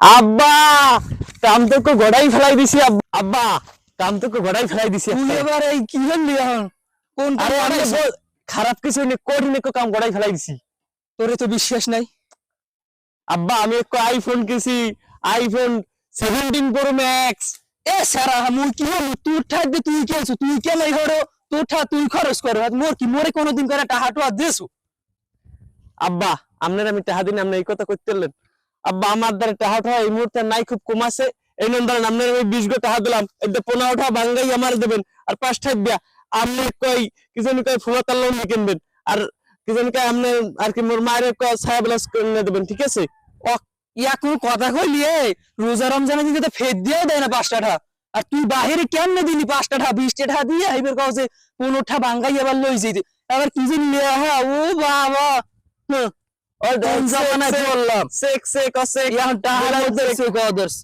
আব্বা কাম তো কো গড়াই ফেলাই দিছি আব্বা। কাম তো কো গড়াই ফেলাই দিছি তুই। এবার এই কি হলি এখন? কোন আরে আমি খারাপ কিছু নেই কঠিন একটু কাম গড়াই ফেলাই দিছি? তোরে তো বিশ্বাস নাই। আব্বা আমি একটু আইফোন কিছি আইফোন সেভেন্টিন প্রো ম্যাক্স এ সারা মুই কি হলো তুই ঠাকবে তুই কি আছো তুই কে লাই হরো তোর ঠা তুই খরচ কর মোর কি? মোরে কোনোদিন করে টাহা টুয়া দেছু আব্বা, আপনার আমি টাহা দিন আপনি এই কথা করতে আব্বা, আমার দ্বারা টাহা ঠাহা এই মুহূর্তে নাই, খুব কম আছে। এই নম্বর আপনার আমি বিশ গো টাহা দিলাম। এতে পনেরো টাকা বাঙ্গাই আমার দেবেন, আর পাঁচ টাকা দিয়া। আপনি কই, কি জানি কই ফুলা তার লোন কিনবেন। আর কি জানি কই আপনি আর কি মোর মায়ের কই ছায়া বিলাস কিনে দেবেন, ঠিক আছে? ও ইয়া কোন কথা কইলি এ রোজা রমজানে দিন তো ফেদ দিয়েও দেয় না পাঁচটা ঠা। আর তুই বাহিরে কেমনে দিলি? পাঁচটা ঠা বিশটা ঠা দিয়ে এবার কাউ যে পনেরোটা বাঙ্গাই আবার লই যেতে এবার কি জানি লিয়া হ্যাঁ ও বাবা। হ্যাঁ, ও কোন জামানায় বললাম। সেক সেক সেক ইয়া টাহার উদ্দেশ্য আদর্শ